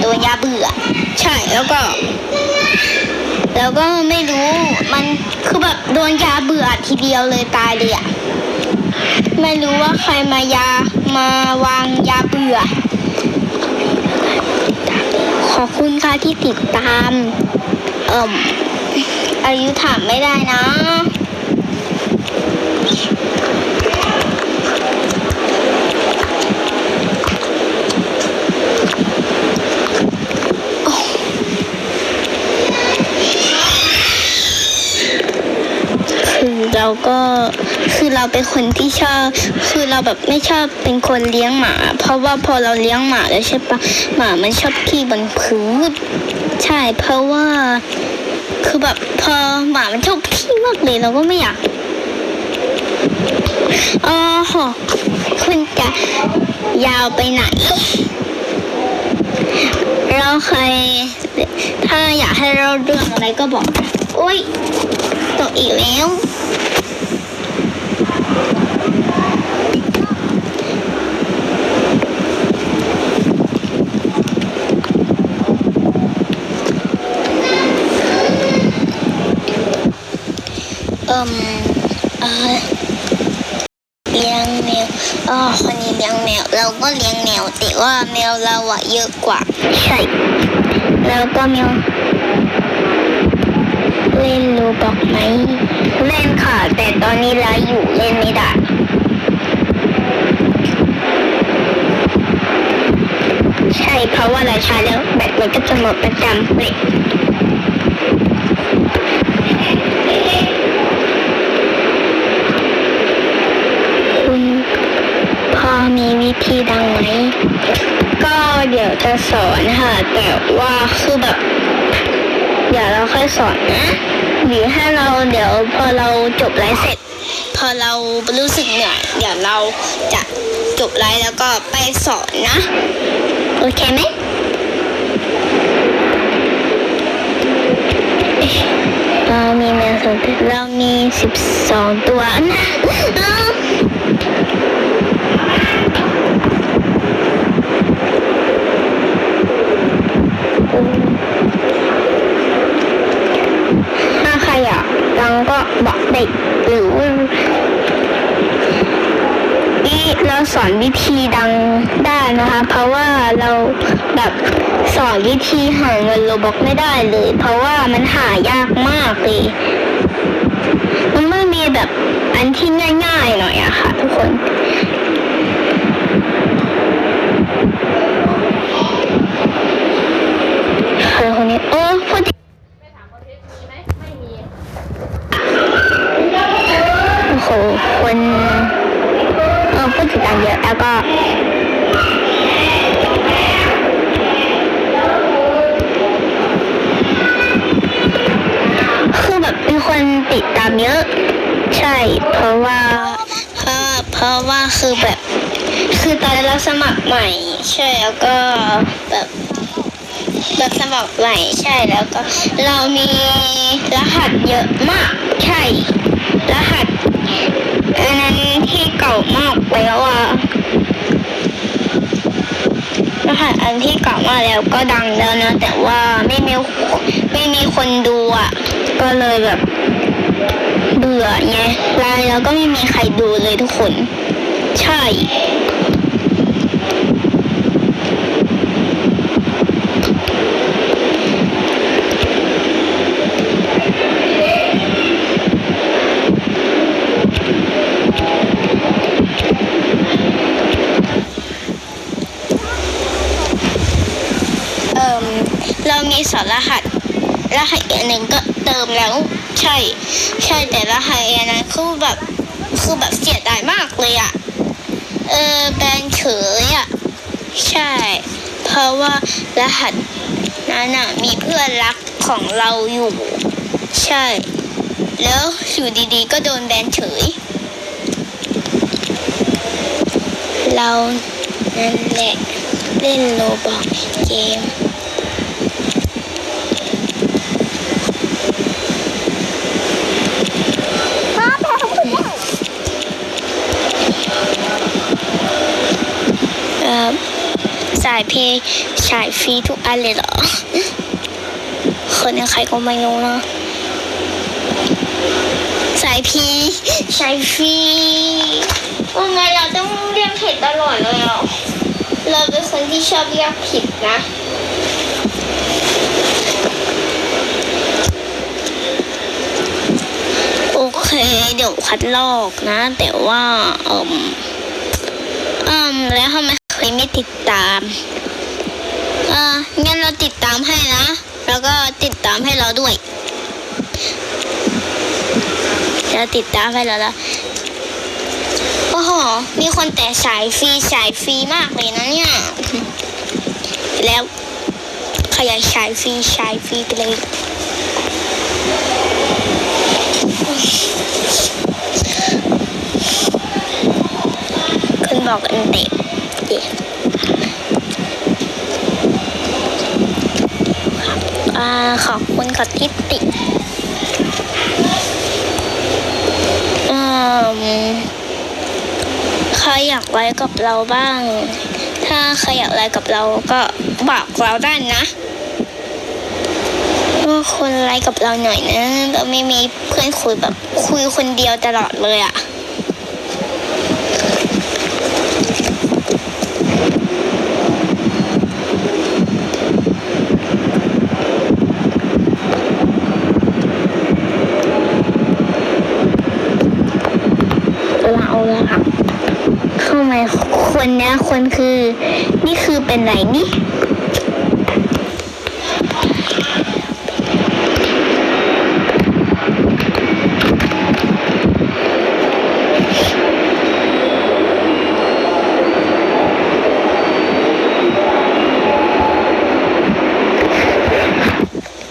โดนยาเบื่อ ใช่แล้วก็ แล้วก็ไม่รู้ มันคือแบบโดนยาเบื่อทีเดียวเลยตายเลยอะไม่รู้ว่าใครมายามาวางยาเบื่อ ขอบคุณค่ะที่ติดตาม เอ่มอายุถามไม่ได้นะ เราเป็นคนที่ชอบ คือเราแบบไม่ชอบเป็นคนเลี้ยงหมา เพราะว่าพอเราเลี้ยงหมาแล้วใช่ปะหมามันชอบขี้บนพื้นใช่ เพราะว่า คือแบบพอหมามันชอบขี้มากเลยเราก็ไม่อยากอ๋อโหคุณจะยาวไปไหน เราเคย ถ้าอยากให้เราเรื่องอะไรก็บอกโอ้ยตกอีกแล้ว มเออเลี้ยงแมวอ๋อคนนี้เลี้ยงแมว เราก็เลี้ยงแมวแต่ว่าแมวเราอะเยอะกว่า ใช่ แล้วก็แมวเล่นรูบอกไหมเล่นค่ะ แต่ตอนนี้ไลฟ์อยู่เล่นไม่ได้ใช่เพราะว่าเราใช้แล้วแบตมันก็จะหมดประจำเลย มีวิธีดังไหมก็เดี๋ยวจะสอนค่ะ แต่ว่าคือแบบเดี๋ยวเราค่อยสอนนะหรือให้เราเดี๋ยวพอเราจบไลฟ์เสร็จ พอเรารู้สึกเหนื่อยเดี๋ยวเราจะจบไลฟ์แล้วก็ไปสอนนะ โอเคไหมเรามีแมวสองตัวเรามีสิบสองตัวนะ รือว่านี่เราสอนวิธีดังได้นะคะ เพราะว่าเราแบบสอนวิธีหาเงินโลบอกไม่ได้เลย เพราะว่ามันหายากมากเลย มันไม่มีแบบอันที่ง่าย คนเออพูดถึงกันเยอะแล้วก็คือแบบมีคนติดตามเยอะ ใช่ เพราะว่าเพราะเพราะว่าคือแบบ คือตอนเราสมัครใหม่ ใช่แล้วก็แบบแบบสมัครใหม่ใช่แล้วก็ เรามีรหัสเยอะมาก ใช่ รหัส อันนั้นที่เก่ามากแล้วอะรหัสอันที่เก่ามากแล้วก็ดังแล้วนะ แต่ว่าไม่มีไม่มีคนดูอะ ก็เลยแบบเบื่อไงไลน์แล้วก็ไม่มีใครดูเลยทุกคน ใช่ เรามีสอนรหัส รหัสอีกอันหนึ่งก็เติมแล้ว ใช่ ใช่แต่รหัสอันนั้นคือแบบคือแบบเสียดายมากเลยอะเออแบนเฉยอะใช่ เพราะว่ารหัสนั้นอะมีเพื่อนรักของเราอยู่ ใช่ แล้วอยู่ดีๆ ก็โดนแบนเฉย เรานั่นแหละ เล่นโลบอกเกมายเพย์ชฉายฟรีทุกอันเลยเหรอคนยังใครก็ไม่รู้นะสายพีสายฟรีทำไมเราต้องเรียกผิดตลอดเลยอะเราเป็นคนที่ชอบเรียกผิดนะโอเคเดี๋ยวคัดลอกนะ แต่ว่าเอ่มเอ่มแล้วทำไม เคยไม่ติดตาม เอ่างั้นเราติดตามให้นะ แล้วก็ติดตามให้เราด้วย จะติดตามให้เราละโอ้โห มีคนแต่สายฟรีสายฟรีมากเลยนะเนี่ย แล้วขยายสายฟรีสายฟรีไปเลยคุณบอกกันเต็ม เดี๋ยวอ่าขอบคุณขอทิปติอืมใครอยากไลฟ์กับเราบ้าง ถ้าใครอยากไลฟ์กับเราก็บอกเราได้นะว่าคนไลฟ์กับเราหน่อยนะเราไม่มีเพื่อนคุยแบบคุยคนเดียวตลอดเลยอะเราละครับเข้ามาคนเนี้ยคนคือ นี่คือเป็นไหนนี่